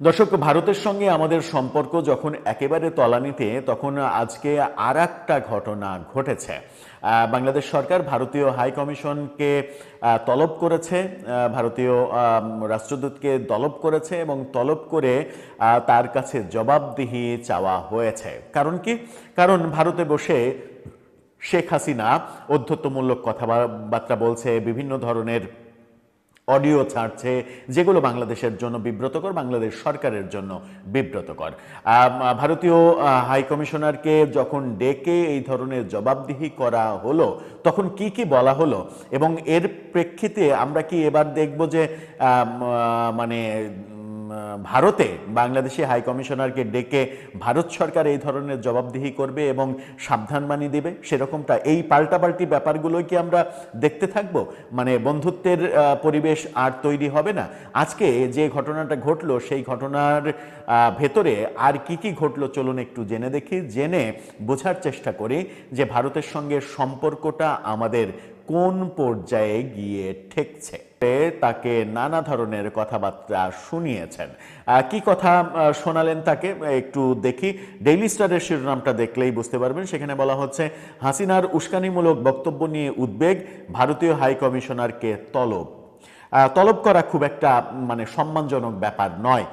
দর্শক, ভারতের সঙ্গে আমাদের সম্পর্ক যখন একেবারে তলানিতে, তখন আজকে আর একটা ঘটনা ঘটেছে। বাংলাদেশ সরকার ভারতীয় হাই কমিশনকে তলব করেছে ভারতীয় রাষ্ট্রদূতকে তলব করেছে এবং তলব করে তার কাছে জবাবদিহি চাওয়া হয়েছে। কারণ কি? কারণ ভারতে বসে শেখ হাসিনা অধ্যত্বমূলক কথাবার্তা বলছে, বিভিন্ন ধরনের অডিও ছাড়ছে, যেগুলো বাংলাদেশের জন্য বিব্রতকর, বাংলাদেশ সরকারের জন্য বিব্রতকর। ভারতীয় হাইকমিশনারকে হাই কমিশনারকে যখন ডেকে এই ধরনের জবাবদিহি করা হলো, তখন কি কি বলা হলো? এবং এর প্রেক্ষিতে আমরা কি এবার দেখব যে মানে ভারতে বাংলাদেশি হাই কমিশনারকে ডেকে ভারত সরকার এই ধরনের জবাবদিহি করবে এবং সাবধানবাণী দেবে, সেরকমটা এই পাল্টাপাল্টি ব্যাপারগুলোই কি আমরা দেখতে থাকব? মানে বন্ধুত্বের পরিবেশ আর তৈরি হবে না। আজকে যে ঘটনাটা ঘটলো, সেই ঘটনার ভেতরে আর কি কি ঘটলো চলুন একটু জেনে দেখি। জেনে বোঝার চেষ্টা করি যে ভারতের সঙ্গে সম্পর্কটা আমাদের কোন পর্যায়ে গিয়ে ঠেকছে। তাকে নানা ধরনের কথাবার্তা শুনিয়েছেন। কি কথা শোনালেন তাকে? একটু দেখি। ডেইলি স্টারের শিরোনামটা দেখলেই বুঝতে পারবেন। সেখানে বলা হচ্ছে, হাসিনার উস্কানিমূলক বক্তব্য নিয়ে উদ্বেগ, ভারতীয় হাই কমিশনারকে তলব। তলব করা খুব একটা মানে সম্মানজনক ব্যাপার নয়।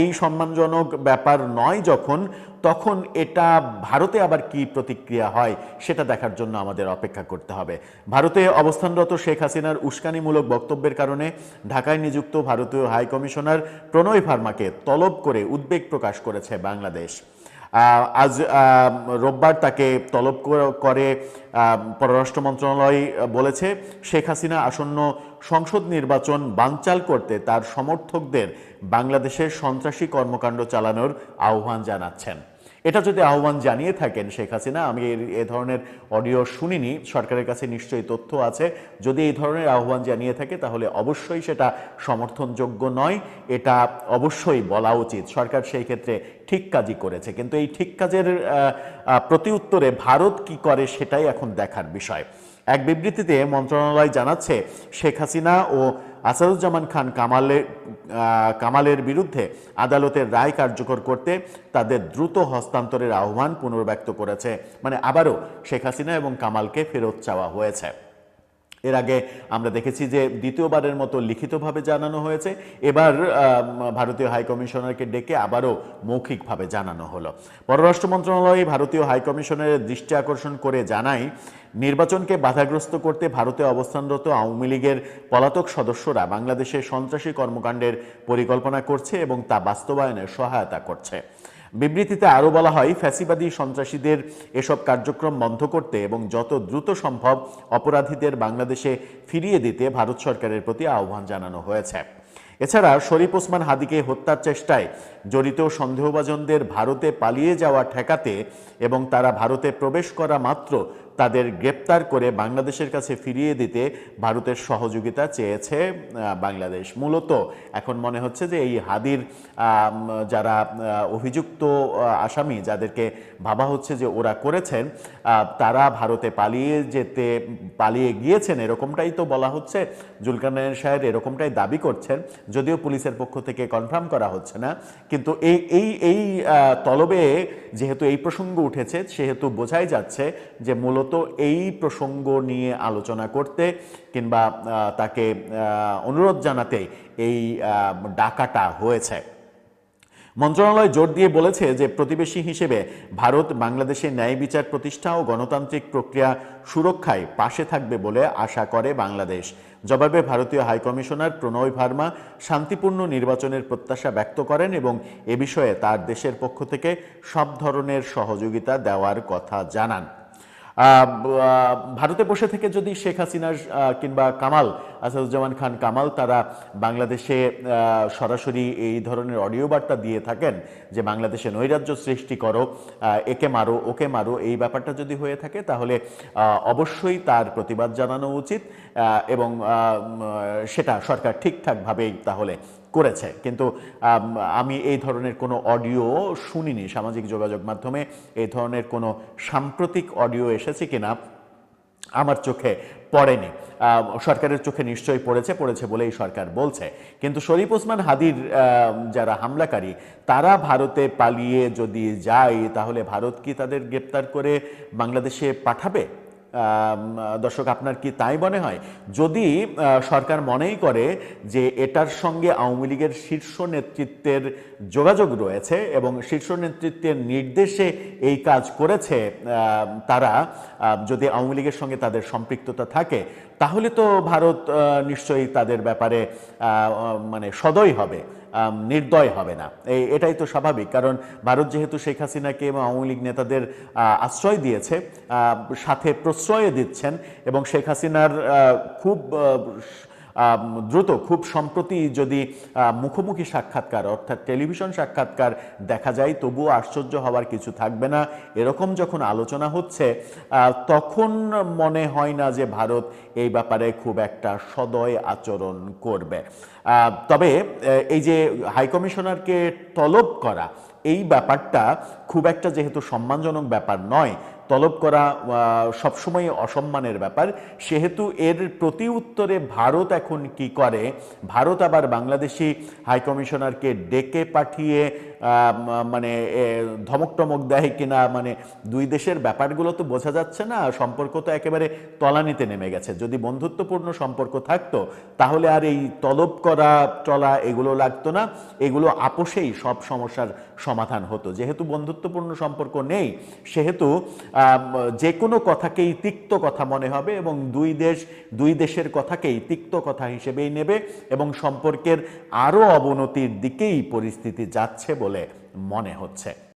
এই সম্মানজনক ব্যাপার নয় যখন, তখন এটা ভারতে আবার কি প্রতিক্রিয়া হয় সেটা দেখার জন্য আমাদের অপেক্ষা করতে হবে। ভারতে অবস্থানরত শেখ হাসিনার উস্কানিমূলক বক্তব্যের কারণে ঢাকায় নিযুক্ত ভারতীয় হাই কমিশনার প্রণয় ভার্মাকে তলব করে উদ্বেগ প্রকাশ করেছে বাংলাদেশ। আজ রোববার তাকে তলব করে পররাষ্ট্র মন্ত্রণালয় বলেছে, শেখ হাসিনা আসন্ন সংসদ নির্বাচন বানচাল করতে তার সমর্থকদের বাংলাদেশের সন্ত্রাসী কর্মকাণ্ড চালানোর আহ্বান জানাচ্ছেন। এটা যদি আহ্বান জানিয়ে থাকেন শেখ হাসিনা, আমি এ ধরনের অডিও শুনিনি, সরকারের কাছে নিশ্চয়ই তথ্য আছে। যদি এই ধরনের আহ্বান জানিয়ে থাকে, তাহলে অবশ্যই সেটা সমর্থনযোগ্য নয়। এটা অবশ্যই বলা উচিত। সরকার সেই ক্ষেত্রে ঠিক কাজই করেছে। কিন্তু এই ঠিক কাজের প্রতি উত্তরে ভারত কি করে সেটাই এখন দেখার বিষয়। এক বিবৃতিতে মন্ত্রণালয় জানাচ্ছে, শেখ হাসিনা ও আসাদুজ্জামান খান কামালের কামালের বিরুদ্ধে আদালতের রায় কার্যকর করতে তাদের দ্রুত হস্তান্তরের আহ্বান পুনর্ব্যক্ত করেছে। মানে আবারও শেখ হাসিনা এবং কামালকে ফেরত চাওয়া হয়েছে। এর আগে আমরা দেখেছি যে দ্বিতীয়বারের মতো লিখিতভাবে জানানো হয়েছে। এবার ভারতীয় হাই কমিশনারকে ডেকে আবারও মৌখিকভাবে জানানো হলো। পররাষ্ট্র মন্ত্রণালয় ভারতীয় হাই কমিশনারের দৃষ্টি আকর্ষণ করে জানায়, নির্বাচনকে বাধাগ্রস্ত করতে ভারতে অবস্থানরত আওয়ামী লীগের পলাতক সদস্যরা বাংলাদেশে সন্ত্রাসী কর্মকাণ্ডের পরিকল্পনা করছে এবং তা বাস্তবায়নে সহায়তা করছে। বিবৃতিতে আরও বলা হয়, ফ্যাসিবাদী সন্ত্রাসীদের এসব কার্যক্রম বন্ধ করতে এবং যত দ্রুত সম্ভব অপরাধীদের বাংলাদেশে ফিরিয়ে দিতে ভারত সরকারের প্রতি আহ্বান জানানো হয়েছে। এছাড়া শরীফ ওসমান হাদিকে হত্যার চেষ্টায় জড়িত সন্দেহভাজনদের ভারতে পালিয়ে যাওয়া ঠেকাতে এবং তারা ভারতে প্রবেশ করা মাত্র তাদের গ্রেপ্তার করে বাংলাদেশের কাছে ফিরিয়ে দিতে ভারতের সহযোগিতা চেয়েছে বাংলাদেশ। মূলত এখন মনে হচ্ছে যে এই হাদির যারা অভিযুক্ত আসামি যাদেরকে ভাবা হচ্ছে যে ওরা করেছেন তারা ভারতে পালিয়ে যেতে, পালিয়ে গিয়েছেন এরকমটাই তো বলা হচ্ছে। জুলকারনায়ন সাহেব এরকমটাই দাবি করছেন, যদিও পুলিশের পক্ষ থেকে কনফার্ম করা হচ্ছে না। কিন্তু এই এই এই তলবে যেহেতু এই প্রসঙ্গ উঠেছে, সেহেতু বোঝাই যাচ্ছে যে মূলত এই প্রসঙ্গ নিয়ে আলোচনা করতে কিংবা তাকে অনুরোধ জানাতে এই ডাকাটা হয়েছে। মন্ত্রণালয় জোর দিয়ে বলেছে যে, প্রতিবেশী হিসেবে ভারত বাংলাদেশের ন্যায় বিচার প্রতিষ্ঠা ও গণতান্ত্রিক প্রক্রিয়া সুরক্ষায় পাশে থাকবে বলে আশা করে বাংলাদেশ। জবাবে ভারতীয় হাইকমিশনার প্রণয় ভার্মা শান্তিপূর্ণ নির্বাচনের প্রত্যাশা ব্যক্ত করেন এবং এ বিষয়ে তার দেশের পক্ষ থেকে সব ধরনের সহযোগিতা দেওয়ার কথা জানান। ভারতে বসে থেকে যদি শেখ হাসিনার কিংবা কামাল, আসাদুজ্জামান খান কামাল তারা বাংলাদেশে সরাসরি এই ধরনের অডিও বার্তা দিয়ে থাকেন যে বাংলাদেশে নৈরাজ্য সৃষ্টি করো একে মারো, ওকে মারো, এই ব্যাপারটা যদি হয়ে থাকে তাহলে অবশ্যই তার প্রতিবাদ জানানো উচিত। এবং সেটা সরকার ঠিকঠাকভাবেই তাহলে করেছে। কিন্তু, আমি এই ধরনের কোনো অডিও শুনিনি সামাজিক যোগাযোগ মাধ্যমে। এই ধরনের কোনো সাম্প্রতিক অডিও এসেছে কিনা আমার চোখে পড়েনি। সরকারের চোখে নিশ্চয়ই পড়েছে পড়েছে বলেই সরকার বলছে। কিন্তু শরীফ ওসমান হাদির যারা হামলাকারী, তারা ভারতে পালিয়ে যদি যায়, তাহলে ভারত কি তাদের গ্রেপ্তার করে বাংলাদেশে পাঠাবে? দর্শক, আপনার কি তাই মনে হয়? যদি সরকার মনেই করে যে এটার সঙ্গে আওয়ামী লীগের শীর্ষ নেতৃত্বের যোগাযোগ রয়েছে এবং শীর্ষ নেতৃত্বের নির্দেশে এই কাজ করেছে তারা যদি আওয়ামী লীগের সঙ্গে তাদের সম্পৃক্ততা থাকে, তাহলে তো ভারত নিশ্চয়ই তাদের ব্যাপারে মানে সদয় হবে। নির্দয় হবে না। এটাই তো স্বাভাবিক, কারণ ভারত যেহেতু শেখ হাসিনাকে এবং আওয়ামী লীগ নেতাদের আশ্রয় দিয়েছে সাথে প্রশ্রয় দিচ্ছেন এবং শেখ হাসিনার খুব দ্রুত খুব সম্প্রতি যদি মুখোমুখি সাক্ষাৎকার, অর্থাৎ টেলিভিশন সাক্ষাৎকার দেখা যায়, তবুও আশ্চর্য হওয়ার কিছু থাকবে না। এরকম যখন আলোচনা হচ্ছে তখন মনে হয় না যে ভারত এই ব্যাপারে খুব একটা সদয় আচরণ করবে। তবে এই যে হাইকমিশনারকে তলব করা, এই ব্যাপারটা খুব একটা যেহেতু সম্মানজনক ব্যাপার নয় তলব করা সবসময় অসম্মানের ব্যাপার। সেহেতু এর প্রতি উত্তরে ভারত এখন কি করে? ভারত আবার বাংলাদেশি হাইকমিশনারকে ডেকে পাঠিয়ে মানে ধমক টমক দেয় কিনা মানে দুই দেশের ব্যাপারগুলো তো বোঝা যাচ্ছে না। সম্পর্ক তো একেবারে তলানিতে নেমে গেছে। যদি বন্ধুত্বপূর্ণ সম্পর্ক থাকতো, তাহলে আর এই তলব করা, চলা এগুলো লাগতো না। এগুলো আপোষেই সব সমস্যার সমাধান হতো। যেহেতু বন্ধুত্বপূর্ণ সম্পর্ক নেই, সেহেতু যে কোনো কথাকেই তিক্ত কথা মনে হবে এবং দুই দেশ, দুই দেশের কথাকেই তিক্ত কথা হিসেবেই নেবে এবং সম্পর্কের আরও অবনতির দিকেই পরিস্থিতি যাচ্ছে বলে মনে হচ্ছে।